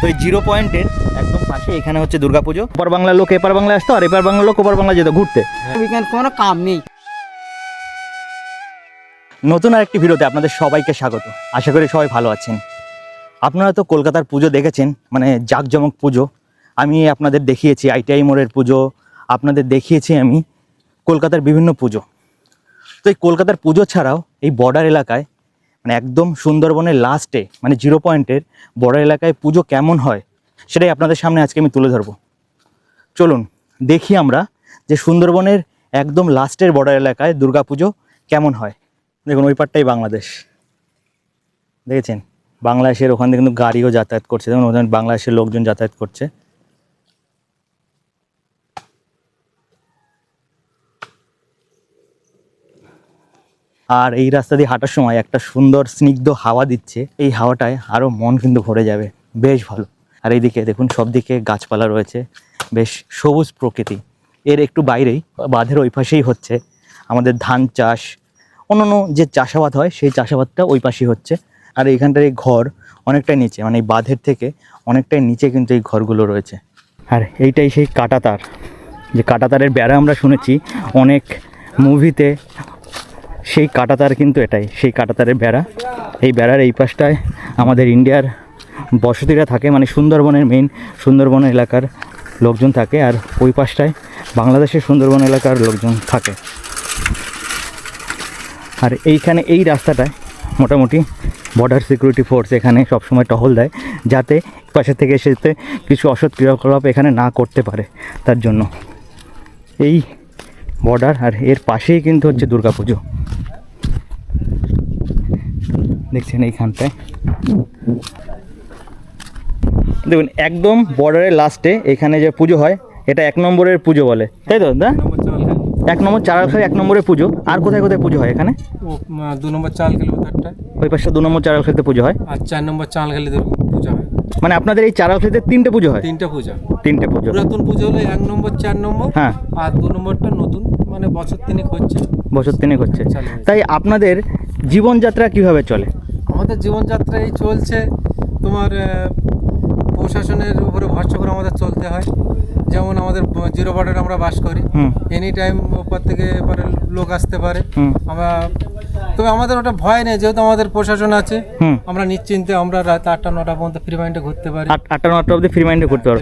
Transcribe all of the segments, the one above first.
তো এই জিরো পয়েন্টের একদম পাশে এখানে হচ্ছে দুর্গাপুজো ওপার বাংলার লোক এপার বাংলায় আসতো আর এপার বাংলার লোক ওপার বাংলা যেত ঘুরতে। উইকেন্ড কোনো কাম নেই। নতুন আরেকটি ভিডিওতে আপনাদের সবাইকে স্বাগত। আশা করি সবাই ভালো আছেন। আপনারা তো কলকাতার পুজো দেখেছেন মানে জাঁকজমক পুজো। আমি আপনাদের দেখিয়েছি আইটিআই মোড়ের পুজো। আপনাদের দেখিয়েছি আমি কলকাতার বিভিন্ন পুজো। তো এই কলকাতার পুজো ছাড়াও এই বর্ডার এলাকায় মানে একদম সুন্দরবনের লাস্টে মানে জিরো পয়েন্টের বর্ডার এলাকায় পুজো কেমন হয়, সেটাই আপনাদের সামনে আজকে আমি তুলে ধরবো। চলুন, দেখি আমরা যে সুন্দরবনের একদম লাস্টের বর্ডার এলাকায় দুর্গাপুজো কেমন হয়। দেখুন, ওই পারটাই বাংলাদেশ। দেখেছেন? বাংলাদেশের ওখান থেকে কিন্তু গাড়িও যাতায়াত করছে। দেখুন, ওখানে বাংলাদেশের লোকজন যাতায়াত করছে। আর এই রাস্তা দিয়ে হাঁটার সময় একটা সুন্দর স্নিগ্ধ হাওয়া দিচ্ছে। এই হাওয়াটায় আরও মন কিন্তু ভরে যাবে। বেশ ভালো। আর এইদিকে দেখুন সব দিকে গাছপালা রয়েছে। বেশ সবুজ প্রকৃতি। এর একটু বাইরেই, বাঁধের ওই পাশেই হচ্ছে আমাদের ধান চাষ। অন্যান্য যে চাষাবাদ হয়, সেই চাষাবাদটা ওই পাশেই হচ্ছে। আর এইখানটার এই ঘর অনেকটাই নিচে মানে এই বাঁধের থেকে অনেকটাই নিচে কিন্তু এই ঘরগুলো রয়েছে। আর এইটাই সেই কাটাতার। যে কাটাতারের বেড়া আমরা শুনেছি, অনেক মুভিতে সেই কাটাতার কিন্তু এটাই, সেই কাটাতারের বেড়া। এই বেড়ার এই পাশটায় আমাদের ইন্ডিয়ার বসতিরা থাকে মানে সুন্দরবনের মেইন সুন্দরবন এলাকার লোকজন থাকে আর ওই পাশটায় বাংলাদেশের সুন্দরবন এলাকার লোকজন থাকে। আর এইখানে এই রাস্তাটায় মোটামুটি বর্ডার সিকিউরিটি ফোর্স এখানে সবসময় টহল দেয়, যাতে পাশে থেকে এসেতে কিছু অসৎ ক্রিয়াকলাপ এখানে না করতে পারে তার জন্য। এই বর্ডার আর এর পাশেই কিন্তু হচ্ছে দুর্গাপুজো। দেখছেন এইখানটায়। দেখুন একদম বর্ডারের লাস্টে এখানে যে পুজো হয় এটা এক নম্বরের পুজো বলে। তাই তো দা এক নম্বর চারালখালি এক নম্বরের পুজো। আর কোথায় কোথায় পুজো হয় এখানে? ও দু নম্বর চাল খেলে ওই পাশে দু নম্বর চারালখালিতে পুজো হয়। আর চার নম্বর চাল খেলে মানে আপনাদের এই চারালখালিতে তিনটে পুজো হয়? তিনটা পূজা। তিনটে পুজো। পুরাতন পুজো হলো এক নম্বর চার নম্বর হ্যাঁ। আর দু নম্বরটা নতুন মানে বছর তিনেক হচ্ছে। বছর তিনেক হচ্ছে। তাই আপনাদের জীবনযাত্রা কীভাবে চলে? আমাদের জীবনযাত্রা এই চলছে তোমার প্রশাসনের উপরে ভরসা করে আমাদের চলতে হয়। যেমন আমাদের জিরো বর্ডারে আমরা বাস করি। এনি টাইম ওপর থেকে এপারে লোক আসতে পারে। আমরা তবে আমাদের ওটা ভয় নেই যেহেতু আমাদের প্রশাসন আছে। আমরা নিশ্চিন্তে আমরা রাত আটটা নটা পর্যন্ত ফ্রি মাইন্ডে ঘুরতে পারি। আটটা নটা অবধি ফ্রি মাইন্ডে ঘুরতে পারো।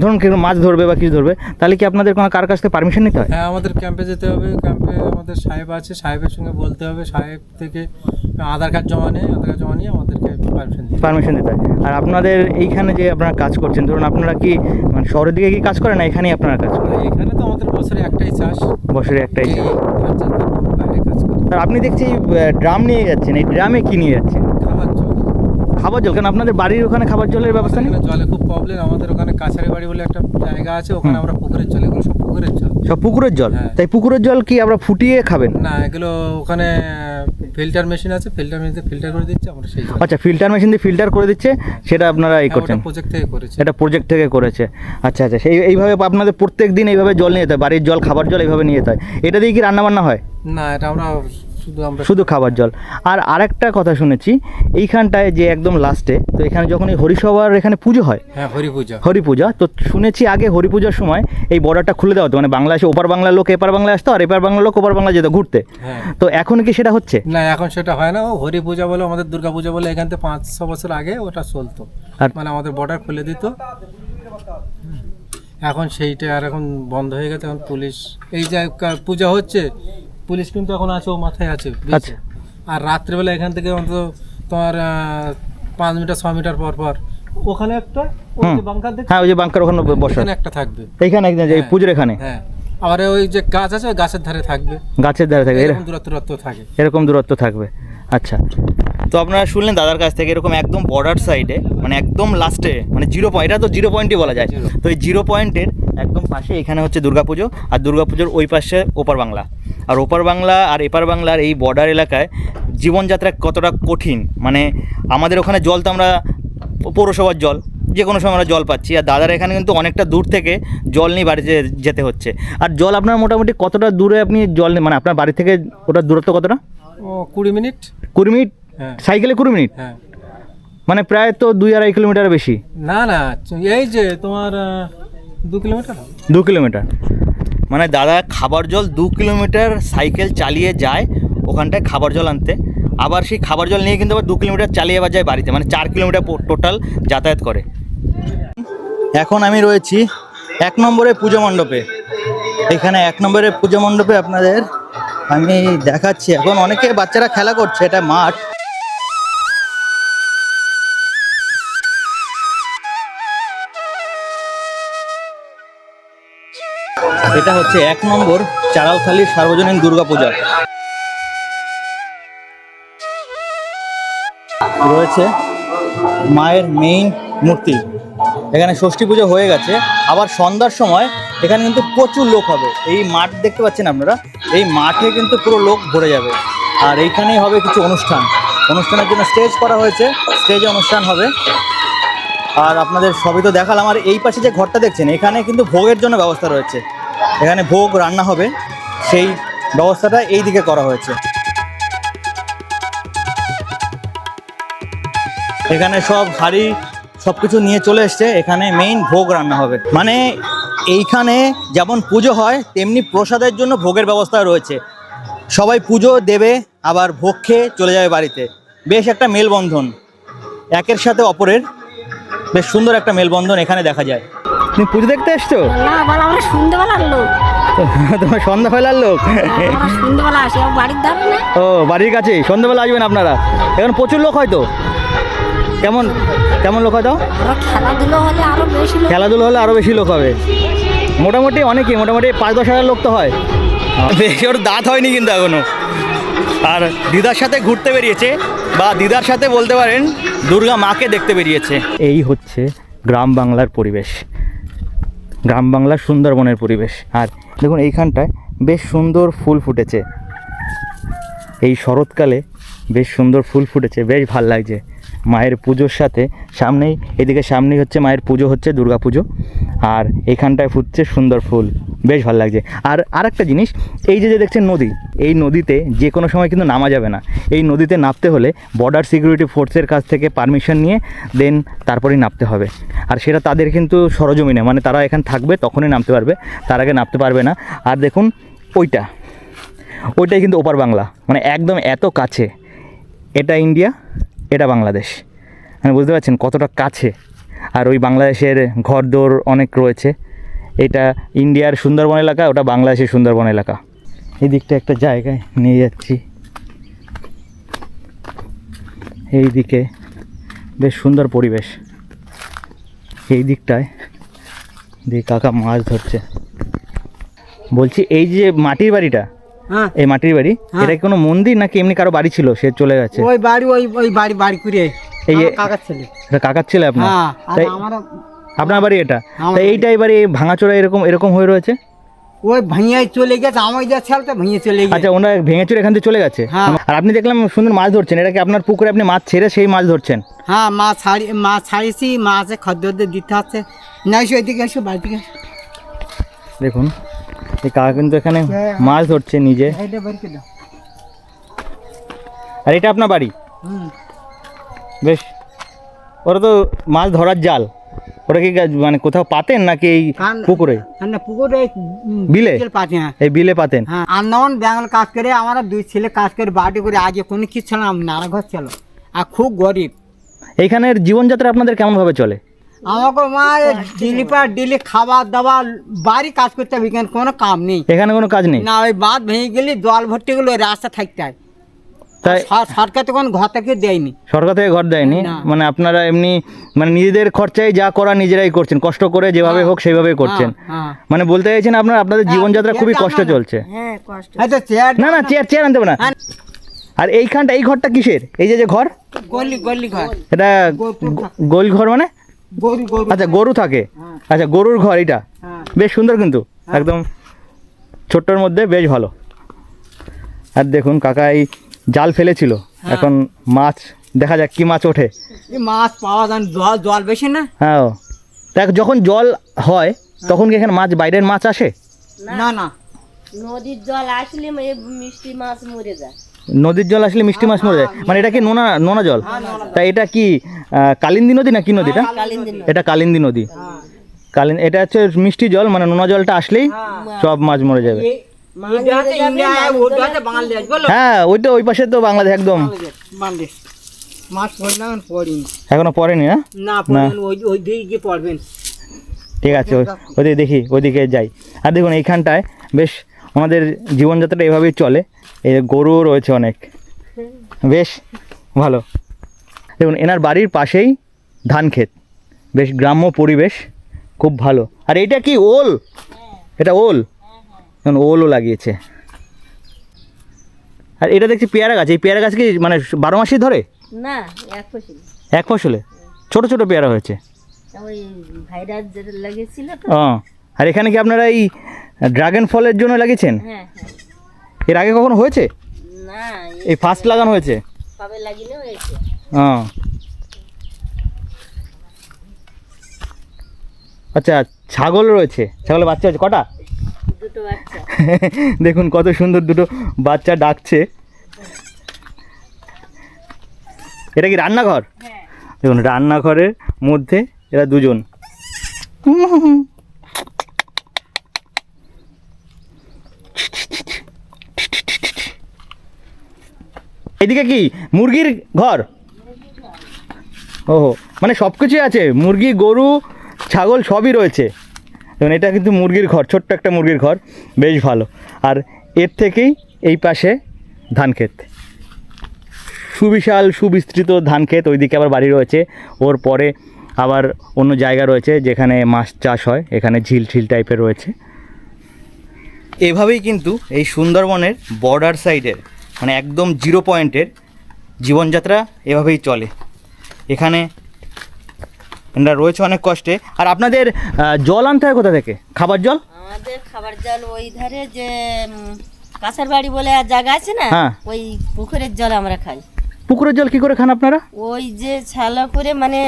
ধরুন কেউ মাছ ধরবে বা কিছু ধরবে তাহলে কি আপনাদের কোনো কার কাছ থেকে পারমিশন নিতে হয়? হ্যাঁ আমাদের ক্যাম্পে যেতে হবে। ক্যাম্পে আমাদের সাহেব আছে সাহেবের সঙ্গে বলতে হবে। সাহেব থেকে আধার কার্ড জমা নেই আধার কার্ড জমা নিয়ে আমাদেরকে পারমিশন দিতে পারমিশন দিতে হয়। আর আপনাদের এইখানে যে আপনারা কাজ করছেন ধরুন আপনারা কি মানে শহরের দিকে কি কাজ করেন না এখানেই আপনারা কাজ করেন? এখানে তো আমাদের বছরে একটাই চাষ। বছরে একটাই চাষ। আর আপনি দেখছি ড্রাম নিয়ে যাচ্ছেন এই ড্রামে কি নিয়ে যাচ্ছেন? খাবার জল। খাবার জল কারণ আপনাদের বাড়ির ওখানে খাবার জলের ব্যবস্থা নেই? জলে খুব প্রবলেম আমাদের ওখানে কাছারি বাড়ি বলে একটা জায়গা আছে ওখানে আমরা পুকুরের জল এগুলো সব পুকুরের জল। সব পুকুরের জল? হ্যাঁ। তাই পুকুরের জল কি আমরা ফুটিয়ে খাবেন? না এগুলো ওখানে ফিল্টার মেশিন আছে ফিল্টার মেশিন ফিল্টার করে দিচ্ছে আমরা সেই আচ্ছা ফিল্টার মেশিন দিয়ে ফিল্টার করে দিচ্ছে সেটা আপনারা এই করছেন। প্রজেক্ট থেকে করেছে। এটা প্রজেক্ট থেকে করেছে। আচ্ছা আচ্ছা সেই এইভাবে আপনাদের প্রত্যেক দিন এইভাবে জল নিয়ে যেতে হয় বাড়ির জল খাবার জল এইভাবে নিয়ে যেতে হয়। এটা দিয়ে কি রান্না বান্না হয়? না এটা আমরা শুধু খাবার জল। আর আরেকটা কথা শুনেছি এইখানটায় যে একদম লাস্টে তো এখানে যখন এই হরিসভার এখানে পুজো হয় হ্যাঁ হরি পূজা হরি পূজা তো শুনেছি আগে হরি পূজার সময় এই বর্ডারটা খুলে দেওয়া হতো মানে বাংলাদেশে ওপার বাংলার লোক এপার বাংলায় আসতো আর এপার বাংলার লোক ওপার বাংলা যেত ঘুরতে। হ্যাঁ। তো এখন কি সেটা হচ্ছে? না এখন সেটা হয় না। ও হরি পূজা বলে আমাদের দুর্গা পূজা বলে এখান থেকে পাঁচশো বছর আগে ওটা চলতো। আর মানে আমাদের বর্ডার খুলে দিত। এখন সেইটা আর এখন বন্ধ হয়ে গেছে। এখন পুলিশ এই যে পূজা হচ্ছে পুলিশ কিন্তু এখন আছে ও মাথায় আছে আচ্ছা। আর রাত্রেবেলা এখান থেকে অন্তত তোমার পাঁচ মিটার ছ মিটার পর পর ওখানে একটা ওই যে বাংকার? হ্যাঁ ওই যে বাংকার ওখানে বসে। এখানে একটা থাকবে। এইখানে একদম যে এই হ্যাঁ। পুজোর এখানে? হ্যাঁ। আবার ওই যে গাছ আছে ওই গাছের ধারে থাকবে। গাছের ধারে থাকে এরা- এরকম দূরত্ব দূরত্ব থাকে। এরকম দূরত্ব থাকবে। আচ্ছা। তো আপনারা শুনলেন দাদার কাছ থেকে এরকম একদম বর্ডার সাইডে মানে একদম লাস্টে মানে জিরো পয়েন্ট এটা তো জিরো পয়েন্টই বলা যায়। তো এই জিরো পয়েন্টের একদম পাশে এখানে হচ্ছে দুর্গাপুজো আর দুর্গাপুজোর ওই পাশে ওপার বাংলা। আর ওপার বাংলা আর এপার বাংলার এই বর্ডার এলাকায় জীবনযাত্রা কতটা কঠিন? মানে আমাদের ওখানে জল তো আমরা পৌরসভার জল যে কোনো সময় আমরা জল পাচ্ছি। আর দাদার এখানে কিন্তু অনেকটা দূর থেকে জল নিয়ে বাড়িতে যেতে হচ্ছে। আর জল আপনার মোটামুটি কতটা দূরে আপনি জল মানে আপনার বাড়ি থেকে ওটার দূরত্ব কতটা? কুড়ি মিনিট। কুড়ি মিনিট? হ্যাঁ। সাইকেলে কুড়ি মিনিট? হ্যাঁ। মানে প্রায় তো দুই আড়াই কিলোমিটার বেশি। না না এই যে তোমার দু কিলোমিটার। দু কিলোমিটার। মানে দাদা খাবার জল দু কিলোমিটার সাইকেল চালিয়ে যায় ওখানটায় খাবার জল আনতে। আবার সেই খাবার জল নিয়ে কিন্তু আবার দু কিলোমিটার চালিয়ে আবার যায় বাড়িতে মানে চার কিলোমিটার টোটাল যাতায়াত করে। এখন আমি রয়েছি এক নম্বরে পুজো মণ্ডপে। এখানে এক নম্বরে পুজো মণ্ডপে আপনাদের আমি দেখাচ্ছি। এখন অনেকে বাচ্চারা খেলা করছে, এটা মাঠ। এটা হচ্ছে এক নম্বর চারালখালির সার্বজনীন দুর্গাপূজা। রয়েছে মায়ের মেইন মূর্তি। এখানে ষষ্ঠী পুজো হয়ে গেছে। আবার সন্ধ্যার সময় এখানে কিন্তু প্রচুর লোক হবে। এই মাঠ দেখতে পাচ্ছেন আপনারা? এই মাঠে কিন্তু পুরো লোক ভরে যাবে। আর এইখানেই হবে কিছু অনুষ্ঠান। অনুষ্ঠানের জন্য স্টেজ করা হয়েছে। স্টেজে অনুষ্ঠান হবে। আর আপনাদের সবই তো দেখালাম। আর এই পাশে যে ঘরটা দেখছেন, এখানে কিন্তু ভোগের জন্য ব্যবস্থা রয়েছে। এখানে ভোগ রান্না হবে, সেই ব্যবস্থাটা এই দিকে করা হয়েছে। এখানে সব হাড়ি সব কিছু নিয়ে চলে এসছে, এখানে মেইন ভোগ রান্না হবে। মানে এইখানে যেমন পুজো হয়, তেমনি প্রসাদের জন্য ভোগের ব্যবস্থা রয়েছে। সবাই পুজো দেবে, আবার ভোগ খেয়ে চলে যাবে বাড়িতে। বেশ একটা মেলবন্ধন। একের সাথে অপরের বেশ সুন্দর একটা মেলবন্ধন এখানে দেখা যায়। তুমি পুজো দেখতে এসছো? না বল আমরা সন্ধ্যেবেলার লোক। তোমার সন্ধ্যাবেলার লোক? বাড়ির ধারে না ও বাড়ির কাছে সন্ধ্যাবেলা আসবেন আপনারা। এখন প্রচুর লোক হয়তো। কেমন কেমন লোক হয়তো? আরও খেলাধুলো হলে আরও বেশি লোক। খেলাধুলো হলে আরও বেশি লোক হবে। মোটামুটি অনেকই মোটামুটি পাঁচ দশ হাজার লোক তো হয়। বেশি ওর দাঁত হয়নি কিন্তু এখনও। আর দিদার সাথে ঘুরতে বেরিয়েছে বা দিদার সাথে বলতে পারেন দুর্গা মাকে দেখতে বেরিয়েছে। এই হচ্ছে গ্রাম বাংলার পরিবেশ। গ্রাম বাংলার সুন্দরবনের পরিবেশ। আর দেখুন, এইখানটায় বেশ সুন্দর ফুল ফুটেছে। এই শরৎকালে বেশ সুন্দর ফুল ফুটেছে, বেশ ভালো লাগছে। মায়ের পুজোর সাথে সামনেই, এদিকে সামনেই হচ্ছে মায়ের পুজো হচ্ছে দুর্গা পুজো আর এখানটায় ফুটছে সুন্দর ফুল। বেশ ভালো লাগছে। আর আরেকটা জিনিস, এই যে যে দেখছেন নদী, এই নদীতে যে কোনো সময় কিন্তু নামা যাবে না। এই নদীতে নামতে হলে বর্ডার সিকিউরিটি ফোর্সের কাছ থেকে পারমিশন নিয়ে দেন তারপরেই নামতে হবে। আর সেটা তাদের কিন্তু সরজমিনে মানে তারা এখানে থাকবে, তখনই নামতে পারবে। তার আগে নামতে পারবে না। আর দেখুন, ওইটা, ওইটাই কিন্তু ওপার বাংলা। মানে একদম এত কাছে। এটা ইন্ডিয়া, এটা বাংলাদেশ। মানে বুঝতে পারছেন কতটা কাছে। আর ওই বাংলাদেশের ঘরদোর অনেক রয়েছে। এটা ইন্ডিয়ার সুন্দরবন এলাকা ওটা বাংলাদেশের সুন্দরবন এলাকা। এই দিকটা একটা জায়গায় নিয়ে যাচ্ছি। এই দিকে বেশ সুন্দর পরিবেশ। এই দিকটায় দিয়ে কাকা মাছ ধরছে। বলছি এই যে মাটির বাড়িটা হ্যাঁ। এই মাটির বাড়ি এটা কোনো মন্দির নাকি এমনি কারও বাড়ি ছিল সে চলে গেছে? ওই বাড়ি ওই ওই বাড়ি বাড়ি করে এই কাকার ছেলে। কাকার ছেলে আপনার? হ্যাঁ আর আমার আপনার বাড়ি এটা? তা এইটাই বাড়ি ভাঙাচোরা এরকম এরকম হয়ে রয়েছে? ওই ভাইয়াই চলে গেছে আমার যা ছেলেটা ভাইয়া চলে গেছে। আচ্ছা ওনারা ভেঙেচুরে এখান থেকে চলে গেছে? হ্যাঁ। আর আপনি দেখলাম সুন্দর মাছ ধরছেন এটা কি আপনার পুকুরে আপনি মাছ ছেড়ে সেই মাছ ধরছেন? হ্যাঁ মাছ ছাড়ি মাছ ছাড়িয়েছি মাছে খাদ্য দিতে হচ্ছে। না এসো এদিকে এসো বাড়ি থেকে দেখুন এই কাকা কিন্তু এখানে হ্যাঁ। মাছ ধরছে নিজে। এইটা। আর এটা আপনার বাড়ি? বেশ ওরা তো মাছ ধরার জাল। ওটা কি মানে কোথাও পাতেন নাকি এই পুকুরে? না পুকুরে বিলে? হ্যাঁ। এই বিলে পাতেন? হ্যাঁ আন্দোলন ব্যাঙ্গল কাজ করে আমরা দুই ছেলে কাজ করে বাড়ি করে আগে কোনো কিছু ছিল না নানা ঘর ছিল আর খুব গরিব। এইখানের জীবনযাত্রা আপনাদের কেমনভাবে চলে? আমাকে মা ডিলি পর ডিলি খাবার দাবার বাড়ি কাজ করতে হবে এখানে কোনো কাম নেই। এখানে কোনো কাজ নেই? না ওই বাঁধ ভেঙে গেলে জল ভর্তি গেলে ওই রাস্তা থাকতে হয়। তাই সর- সরকার তো কোনো ঘর থেকে দেয়নি। সরকার থেকে ঘর দেয়নি। মানে আপনারা এমনি মানে নিজেদের খরচায় যা করা নিজেরাই করছেন কষ্ট করে যেভাবে হোক সেইভাবেই করছেন। হ্যাঁ, হ্যাঁ। মানে বলতে চাইছেন আপনার আপনাদের জীবনযাত্রা খুবই কষ্ট চলছে। হ্যাঁ চেয়ার না না চেয়ার চেয়ার আনতে হবে না। হ্যাঁ। আর এইখানটা এই ঘরটা কিসের? এই যে যে ঘর? গলি গলি ঘর। এটা গোল ঘর। মানে? আচ্ছা গরু থাকে। হ্যাঁ। আচ্ছা গরুর ঘর এটা হ্যাঁ। বেশ সুন্দর কিন্তু। একদম ছোট্টর মধ্যে বেশ ভালো। আর দেখুন কাকা এই জাল ফেলেছিল। হ্যাঁ। এখন মাছ দেখা যাক কি মাছ ওঠে। মাছ পাওয়া যায় জল জল বেশি না? হ্যাঁ দেখ যখন জল হয় তখন কি এখানে মাছ বাইরের মাছ আসে? না না। নদীর জল আসলে মিষ্টি মাছ মরে যায়। নদীর জল আসলে মিষ্টি মাছ মরে যায়। মানে এটা কি নোনা নোনা জল? তা এটা কি কালিন্দী নদী না কি নদীটা? এটা কালিন্দী নদী। কালিন এটা হচ্ছে মিষ্টি জল মানে নোনা জলটা আসলেই সব মাছ মরে যাবে। হ্যাঁ ওইটা ওই পাশে তো বাংলাদেশ একদম। মাছ পড়লাম পড়িনি। এখনও পড়েনি না? না ওই ওই দিকে পড়বেন। ঠিক আছে ওই- ওইদিকে দেখি ওইদিকে যাই। আর দেখুন এইখানটায় বেশ আমাদের জীবনযাত্রাটা এভাবেই চলে। এই গরুও রয়েছে অনেক। বেশ ভালো। দেখুন এনার বাড়ির পাশেই ধান ক্ষেত। বেশ গ্রাম্য পরিবেশ খুব ভালো। আর এটা কি ওল? এটা ওল? দেখুন ওলও লাগিয়েছে। আর এটা দেখছি পেয়ারা গাছ এই পেয়ারা গাছ কি মানে বারো মাসই ধরে? না এক ফসল। এক ফসলে? ছোট ছোট পেয়ারা হয়েছে। ওই ভাইরাস যেটা লাগিয়েছিল ও আর এখানে কি আপনারা এই ড্রাগন ফলের জন্য লাগিয়েছেন? হ্যাঁ হ্যাঁ। এর আগে কখনো হয়েছে? না এই ফার্স্ট লাগানো হয়েছে? কবে লাগিয়ে হয়েছে। ও। আচ্ছা ছাগল রয়েছে ছাগলের বাচ্চা আছে কটা? দুটো বাচ্চা। দেখুন কত সুন্দর দুটো বাচ্চা ডাকছে। এটা কি রান্নাঘর? দেখুন রান্নাঘরের মধ্যে এরা দুজন। এদিকে কি? মুরগির ঘর? ওহো মানে সব কিছুই আছে। মুরগি গরু ছাগল সবই রয়েছে। এবং এটা কিন্তু মুরগির ঘর, ছোট্ট একটা মুরগির ঘর, বেশ ভালো। আর এর থেকেই এই পাশে ধান ক্ষেত। সুবিশাল, সুবিস্তৃত ধান ক্ষেত, ওইদিকে আবার বাড়ি রয়েছে। ওর পরে আবার অন্য জায়গা রয়েছে, যেখানে মাছ চাষ হয়, এখানে ঝিল ঝিল টাইপের রয়েছে। এভাবেই কিন্তু এই সুন্দরবনের বর্ডার সাইডের মানে একদম জিরো পয়েন্টের জীবনযাত্রা এভাবেই চলে। এখানে এনারা রয়েছে অনেক কষ্টে। আর আপনাদের জল আনতে হয় কোথা থেকে? খাবার জল? আমাদের খাবার জল ওই ধারে যে কাঁসার বাড়ি বলে আর জায়গা আছে না হ্যাঁ। ওই পুকুরের জল আমরা খাই। পুকুরের জল কি করে খান আপনারা? ওই যে ছালা করে মানে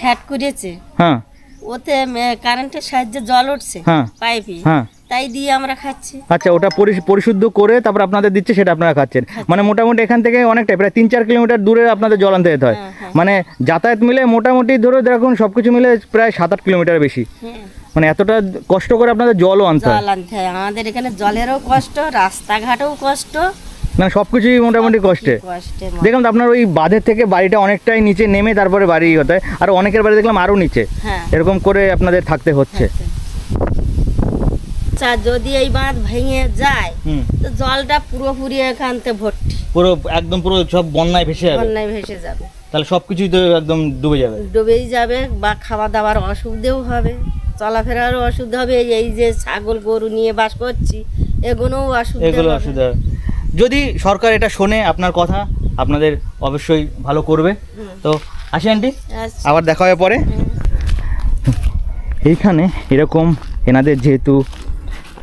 ভ্যাট করেছে। হ্যাঁ। ওতে কারেন্টের সাহায্যে জল উঠছে হ্যাঁ। পাইপে। হ্যাঁ। তাই দিয়ে আমরা খাচ্ছি। আচ্ছা ওটা পরিশুদ্ধ করে তারপর আপনাদের দিচ্ছে সেটা আপনারা খাচ্ছেন। মানে মোটামুটি এখান থেকে অনেকটাই প্রায় তিন চার কিলোমিটার দূরে আপনাদের জল আনতে যেতে হয়। হ্যাঁ, হ্যাঁ। মানে যাতায়াত মিলে মোটামুটি ধরো দেখুন সব কিছু মিলে প্রায় সাত আট কিলোমিটার বেশি। হ্যাঁ। মানে এতটা কষ্ট করে আপনাদের জলও আনতে হয়। আনতে হয়। আমাদের এখানে জলেরও কষ্ট রাস্তাঘাটেও কষ্ট। মানে সব কিছুই মোটামুটি কষ্টে। দেখলাম তো আপনার ওই বাঁধের থেকে বাড়িটা অনেকটাই নিচে নেমে তারপরে বাড়ি হতে হয়। আর অনেকের বাড়ি দেখলাম আরও নিচে। এরকম করে আপনাদের থাকতে হচ্ছে। আচ্ছা যদি এই বাঁধ ভেঙে যায় তো জলটা পুরোপুরি এখানতে ভর্তি। পুরো একদম পুরো সব বন্যায় ভেসে যাবে? বন্যায় ভেসে যাবে। তাহলে সব কিছুই তো একদম ডুবে যাবে? ডুবেই যাবে বা খাওয়া দাওয়ার অসুবিধেও হবে চলাফেরারও অসুবিধা হবে এই- যে ছাগল গরু নিয়ে বাস করছি এগুলোও অসুবিধা এগুলো অসুবিধা হবে। যদি সরকার এটা শোনে আপনার কথা আপনাদের অবশ্যই ভালো করবে। তো আসি আন্টি আবার দেখা হবে পরে। এইখানে এরকম এনাদের যেহেতু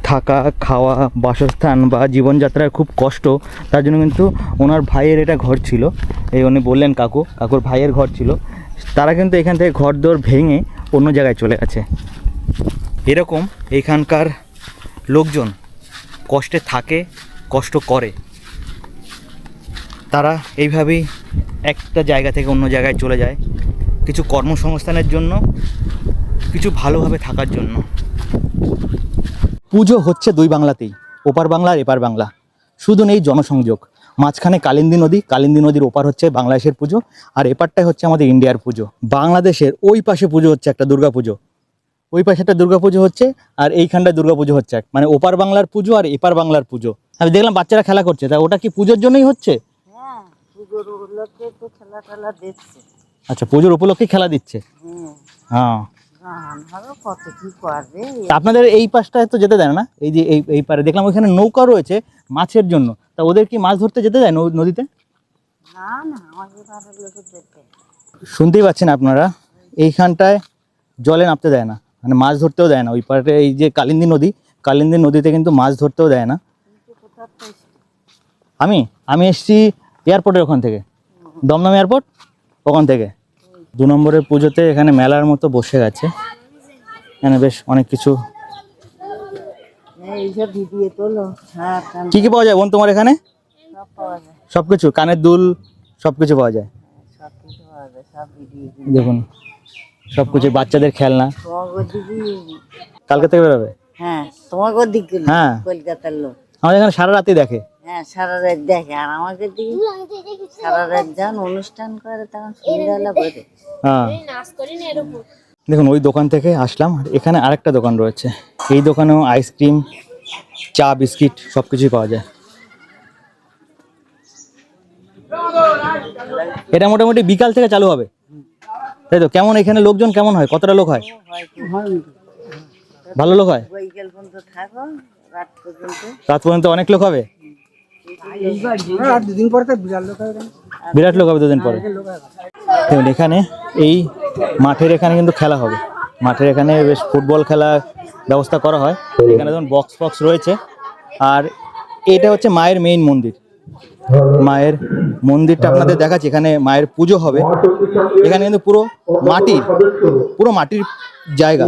থাকা, খাওয়া, বাসস্থান বা জীবনযাত্রার খুব কষ্ট, তার জন্য কিন্তু ওনার ভাইয়ের এটা ঘর ছিল। এই উনি বললেন, কাকু, কাকুর ভাইয়ের ঘর ছিল। তারা কিন্তু এখান থেকে ঘর দর ভেঙে অন্য জায়গায় চলে গেছে। এরকম এইখানকার লোকজন কষ্টে থাকে, কষ্ট করে। তারা এইভাবেই একটা জায়গা থেকে অন্য জায়গায় চলে যায়। কিছু কর্মসংস্থানের জন্য, কিছু ভালোভাবে থাকার জন্য। পুজো হচ্ছে দুই বাংলাতেই ওপার বাংলা আর এপার বাংলা। শুধু নেই জনসংযোগ। মাঝখানে কালিন্দী নদী কালিন্দী নদীর ওপার হচ্ছে বাংলাদেশের পুজো আর এপারটাই হচ্ছে আমাদের ইন্ডিয়ার পুজো। বাংলাদেশের ওই পাশে পুজো হচ্ছে একটা দুর্গা পুজো। ওই পাশে একটা দুর্গা পুজো হচ্ছে আর এইখানটায় দুর্গা পুজো হচ্ছে এক। মানে ওপার বাংলার পুজো আর এপার বাংলার পুজো। আমি দেখলাম বাচ্চারা খেলা করছে তা ওটা কি পুজোর জন্যই হচ্ছে? হ্যাঁ আচ্ছা পুজোর উপলক্ষে খেলা দিচ্ছে? হ্যাঁ। আপনাদের এই পাশটায় তো যেতে দেয় না? এই যে এই এই পারে দেখলাম ওইখানে নৌকা রয়েছে মাছের জন্য। তা ওদের কি মাছ ধরতে যেতে দেয় নদীতে? শুনতেই পাচ্ছেন আপনারা এইখানটায় জলে নামতে দেয় না। মানে মাছ ধরতেও দেয় না। ওই পারে এই যে কালিন্দী নদী কালিন্দী নদীতে কিন্তু মাছ ধরতেও দেয় না। আমি? আমি এসছি এয়ারপোর্টের ওখান থেকে। দমদম এয়ারপোর্ট ওখান থেকে। দু নম্বরের পুজোতে এখানে মেলার মতো বসে গেছে। এখানে বেশ অনেক কিছু। হ্যাঁ কি কি পাওয়া যায় বোন তোমার এখানে? সব পাওয়া যায়। সব কিছু কানের দুল সব কিছু পাওয়া যায়। দেখুন সব কিছু বাচ্চাদের খেলনা। কালকে থেকে বেরোবে? হ্যাঁ তোমাকে হ্যাঁ। কলকাতার লোক। আমাদের এখানে সারা রাতি দেখে। হ্যাঁ সারা রাত দেখে। আর আমাকে দিকে সারা রাত যখন অনুষ্ঠান করে তখন সন্ধ্যাবেলা হ্যাঁ। দেখুন ওই দোকান থেকে আসলাম। আর এখানে আরেকটা দোকান রয়েছে। এই দোকানেও আইসক্রিম চা বিস্কিট সব কিছুই পাওয়া যায়। এটা মোটামুটি বিকাল থেকে চালু হবে। তাই তো? কেমন এখানে লোকজন কেমন হয়? কতটা লোক হয়? ভালো লোক হয়? বৈকাল পর্যন্ত থাকো রাত পর্যন্ত। রাত পর্যন্ত অনেক লোক হবে? বিড়াল লোক হবে বিরাট লোক হবে দুদিন পরে। দেখুন, এখানে এই মাঠের এখানে কিন্তু খেলা হবে। মাঠের এখানে বেশ ফুটবল খেলা ব্যবস্থা করা হয়। এখানে ধরুন বক্স ফক্স রয়েছে। আর এটা হচ্ছে মায়ের মেইন মন্দির। মায়ের মন্দিরটা আপনাদের দেখাচ্ছি। এখানে মায়ের পুজো হবে। এখানে কিন্তু পুরো মাটির পুরো মাটির জায়গা।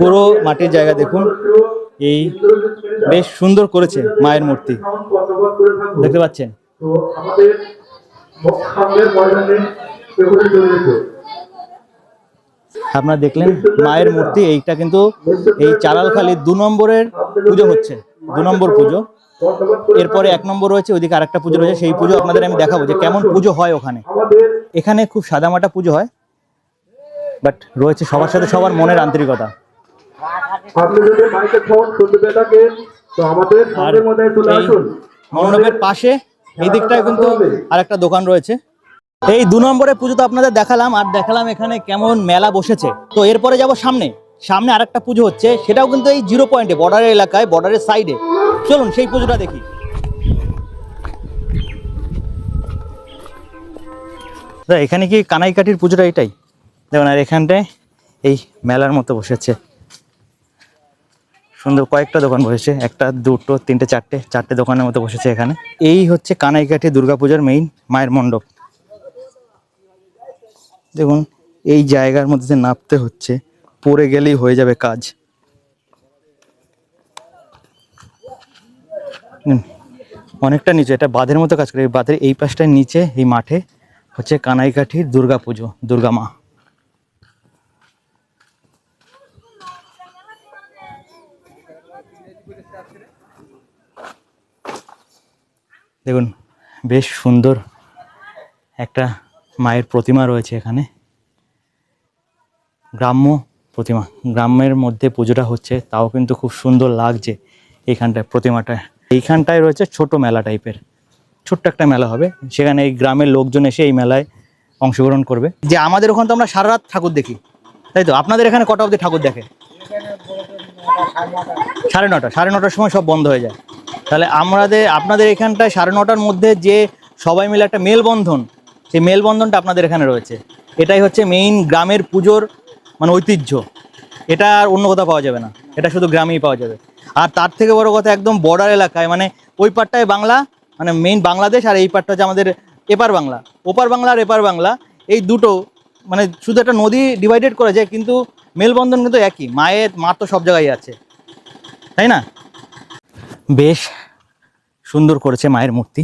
পুরো মাটির জায়গা দেখুন। এই বেশ সুন্দর করেছে মায়ের মূর্তি। দেখতে পাচ্ছেন? আপনারা দেখলেন মায়ের মূর্তি এইটা কিন্তু এই চালালখালির দু নম্বরের পুজো হচ্ছে দু নম্বর পুজো। এরপরে এক নম্বর রয়েছে ওইদিকে আরেকটা পুজো রয়েছে সেই পুজো আপনাদের আমি দেখাবো যে কেমন পুজো হয় ওখানে। এখানে খুব সাদামাটা পুজো হয় বাট রয়েছে সবার সাথে সবার মনের আন্তরিকতা। আপনি যদি মাইকের সাউন্ড শুনতে পেয়ে থাকেন। তো আমাদের আর সামনের ময়দানে চলে আসুন। মণ্ডপের পাশে এই দিকটায় কিন্তু আরেকটা দোকান রয়েছে। এই দু নম্বরের পুজো তো আপনাদের দেখালাম আর দেখালাম এখানে কেমন মেলা বসেছে। তো এরপরে যাব সামনে। সামনে আরেকটা পুজো হচ্ছে সেটাও কিন্তু এই জিরো পয়েন্টে বর্ডারের এলাকায় বর্ডারের সাইডে চলুন সেই পুজোটা দেখি। এখানে কি কানাইকাঠির পুজোটা এটাই? দেখুন আর এখানটায় এই মেলার মতো বসেছে। সুন্দর কয়েকটা দোকান বসেছে, একটা, দুটো, তিনটে, চারটে চারটে দোকানের মতো বসেছে এখানে। এই হচ্ছে কানাইকাঠি দুর্গাপূজার মেইন মায়ের মণ্ডপ। দেখুন, এই জায়গার মধ্যে নাপতে হচ্ছে, পড়ে গেলেই হয়ে যাবে কাজ। অনেকটা নিচে, এটা বাঁধের মতো কাজ করে বাঁধের এই পাশটার নিচে, এই মাঠে হচ্ছে কানাইকাঠির দুর্গা পুজো দুর্গা মা। দেখুন, বেশ সুন্দর একটা মায়ের প্রতিমা রয়েছে এখানে। গ্রাম্য প্রতিমা। গ্রামের মধ্যে পুজোটা হচ্ছে, তাও কিন্তু খুব সুন্দর লাগছে এইখানটায় প্রতিমাটা। এইখানটায় রয়েছে ছোট মেলা টাইপের। ছোট্ট একটা মেলা হবে। সেখানে এই গ্রামের লোকজন এসে এই মেলায় অংশগ্রহণ করবে। যে আমাদের ওখানে তো আমরা সারা রাত ঠাকুর দেখি। তাই তো? আপনাদের এখানে কটা অবধি ঠাকুর দেখে? সাড়ে নটা। সাড়ে নটার সময় সব বন্ধ হয়ে যায়। তাহলে আমাদের, আপনাদের এখানটায় সাড়ে নটার মধ্যে যে সবাই মিলে একটা মেলবন্ধন, সেই মেলবন্ধনটা আপনাদের এখানে রয়েছে। এটাই হচ্ছে মেইন গ্রামের পুজোর মানে ঐতিহ্য। এটা আর অন্য কোথাও পাওয়া যাবে না। এটা শুধু গ্রামেই পাওয়া যাবে। আর তার থেকে বড় কথা একদম বর্ডার এলাকায় মানে ওই পারটায় বাংলা মানে মেইন বাংলাদেশ, আর এই পারটা হচ্ছে আমাদের এপার বাংলা। ওপার বাংলা আর এপার বাংলা, এই দুটো মানে শুধু একটা নদী ডিভাইডেড করা যায়, কিন্তু মেলবন্ধন কিন্তু একই। মায়ের, মা তো সব জায়গায় আছে। তাই না? বেশ সুন্দর করেছে মায়ের মূর্তি।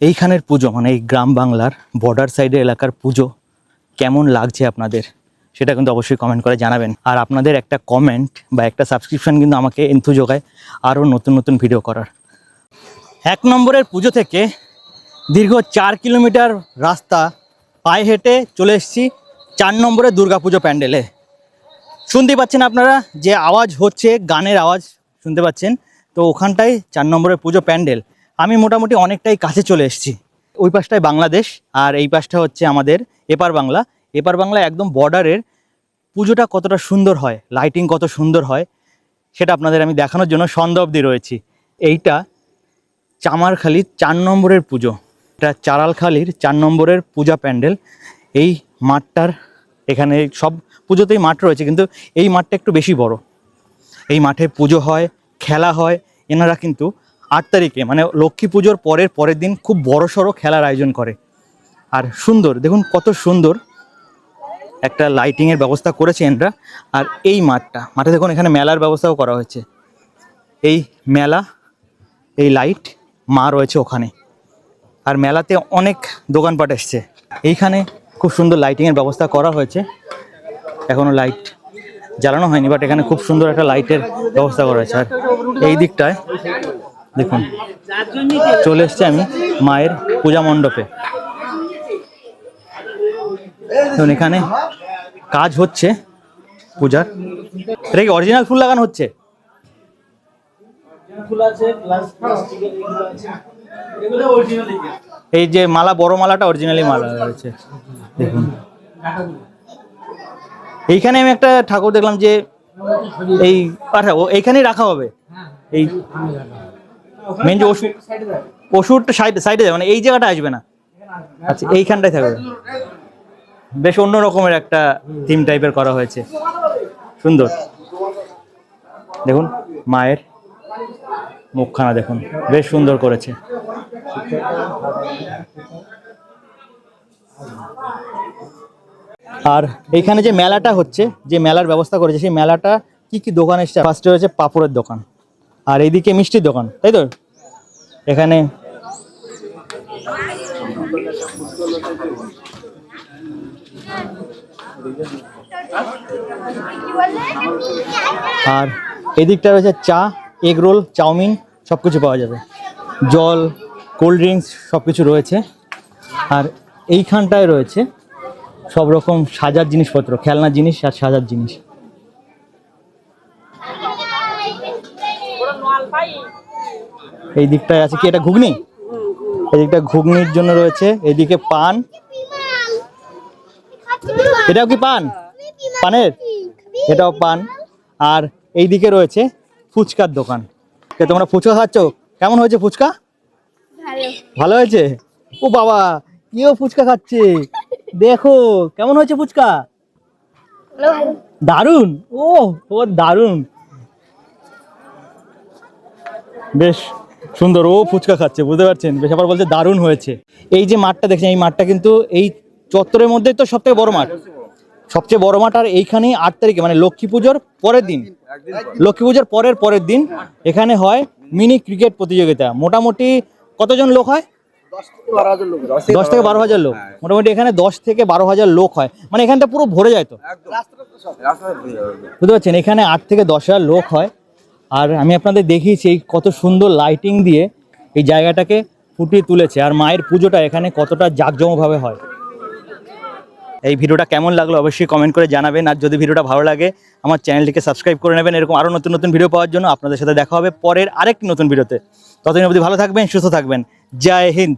এইখানের পুজো মানে এই গ্রাম বাংলার বর্ডার সাইডে এলাকার পুজো কেমন লাগছে আপনাদের, সেটা কিন্তু অবশ্যই কমেন্ট করে জানাবেন। আর আপনাদের একটা কমেন্ট বা একটা সাবস্ক্রিপশন কিন্তু আমাকে এন্থু যোগায় আরও নতুন নতুন ভিডিও করার। এক নম্বরের পুজো থেকে দীর্ঘ চার কিলোমিটার রাস্তা পায়ে হেঁটে চলে এসেছি চার নম্বরের দুর্গাপুজো প্যান্ডেলে। শুনতে পাচ্ছেন আপনারা যে আওয়াজ হচ্ছে, গানের আওয়াজ শুনতে পাচ্ছেন। তো ওখানটায় চার নম্বরের পুজো প্যান্ডেল। আমি মোটামুটি অনেকটাই কাছে চলে এসেছি। ওই পাশটায় বাংলাদেশ আর এই পাশটা হচ্ছে আমাদের এপার বাংলা। এপার বাংলা একদম বর্ডারের পুজোটা কতটা সুন্দর হয় লাইটিং কত সুন্দর হয়, সেটা আপনাদের আমি দেখানোর জন্য সন্ধ্যা অবধি রয়েছি। এইটা চামারখালির চার নম্বরের পুজো। এটা চারালখালির চার নম্বরের পূজা প্যান্ডেল। এই মাঠটার এখানে সব পুজোতেই মাঠ রয়েছে, কিন্তু এই মাঠটা একটু বেশি বড়। এই মাঠে পুজো হয় খেলা হয়, এনারা কিন্তু আট তারিখে মানে লক্ষ্মী পুজোর পরের পরের দিন খুব বড় সড়ো খেলার আয়োজন করে। আর সুন্দর, দেখুন কত সুন্দর একটা লাইটিংয়ের ব্যবস্থা করেছে এনরা। আর এই মাঠটা, মাঠে দেখুন এখানে মেলার ব্যবস্থাও করা হয়েছে। এই মেলা, এই লাইট মা রয়েছে ওখানে। আর মেলাতে অনেক দোকানপাট এসছে। এইখানে খুব সুন্দর লাইটিংয়ের ব্যবস্থা করা হয়েছে। এখনও লাইট জ্বালানো হয়নি বাট এখানে খুব সুন্দর একটা লাইটের ব্যবস্থা করা হয়েছে। আর এই দিকটায়, দেখুন, চলে এসছে আমি মায়ের পূজা মণ্ডপে। দেখুন, এখানে কাজ হচ্ছে পূজার। এটা কি অরিজিনাল ফুল লাগানো হচ্ছে? এই যে মালা, বড় মালাটা অরিজিনালি মালা রয়েছে। দেখুন। এইখানে আমি একটা ঠাকুর দেখলাম যে এই ও এইখানেই রাখা হবে? এই মেন যে ওষুধ ওষুধটা সাইডে সাইডে যাবে মানে এই জায়গাটা আসবে না। আচ্ছা এইখানটাই থাকবে। বেশ অন্য রকমের একটা থিম টাইপের করা হয়েছে। সুন্দর। দেখুন, মায়ের মুখখানা দেখুন, বেশ সুন্দর করেছে। আর এইখানে যে মেলাটা হচ্ছে, যে মেলার ব্যবস্থা করেছে, সেই মেলাটা কি কি দোকান এসছে? ফার্স্টে রয়েছে পাপড়ের দোকান, আর এইদিকে মিষ্টির দোকান, তাই তো? এখানে আর এদিকটা রয়েছে চা, এগ রোল, চাউমিন সব কিছু পাওয়া যাবে। জল, কোল্ড ড্রিঙ্কস সব কিছু রয়েছে। আর এইখানটায় রয়েছে সব রকম সাজার জিনিসপত্র খেলনার জিনিস আর সাজার জিনিস। এই দিকটায় আছে কি এটা ঘুগনি? এদিকটা ঘুগনির জন্য রয়েছে। এদিকে পান। এটাও কি পান? পানের? এটাও পান। আর এইদিকে রয়েছে ফুচকার দোকান। তোমরা ফুচকা খাচ্ছ? কেমন হয়েছে ফুচকা? ভালো। হয়েছে? ও বাবা কেউ ফুচকা খাচ্ছে। দেখো, কেমন হয়েছে ফুচকা? দারুণ ও ও দারুণ বেশ সুন্দর, ও ফুচকা খাচ্ছে, বুঝতে পারছেন? বেশ, আবার বলছে দারুণ হয়েছে। এই যে মাঠটা দেখছেন, এই মাঠটা কিন্তু এই চত্বরের মধ্যে তো সব থেকে বড় মাঠ। সবচেয়ে বড় মাঠ আর এইখানেই আট তারিখে মানে লক্ষ্মী পুজোর পরের দিন। লক্ষ্মী পুজোর পরের পরের দিন এখানে হয় মিনি ক্রিকেট প্রতিযোগিতা। মোটামুটি কতজন লোক হয়? দশ থেকে বারো হাজার লোক মোটামুটি এখানে দশ থেকে বারো হাজার লোক হয়। মানে এখানটা পুরো ভরে যায় তো? বুঝতে পারছেন? এখানে আট থেকে দশ হাজার লোক হয়। আর আমি আপনাদের দেখিয়েছি এই কত সুন্দর লাইটিং দিয়ে এই জায়গাটাকে ফুটিয়ে তুলেছে। আর মায়ের পুজোটা এখানে কতটা জাঁকজমকভাবে হয়। এই ভিডিওটা কেমন লাগল অবশ্যই কমেন্ট করে জানাবেন। আর যদি ভিডিওটা ভালো লাগে, আমার চ্যানেলটিকে সাবস্ক্রাইব করে নেবেন। এরকম আরও নতুন নতুন ভিডিও পাওয়ার জন্য আপনাদের সাথে দেখা হবে পরের আরেকটি নতুন ভিডিওতে ততদিন অবধি ভালো থাকবেন, সুস্থ থাকবেন। জয় হিন্দ।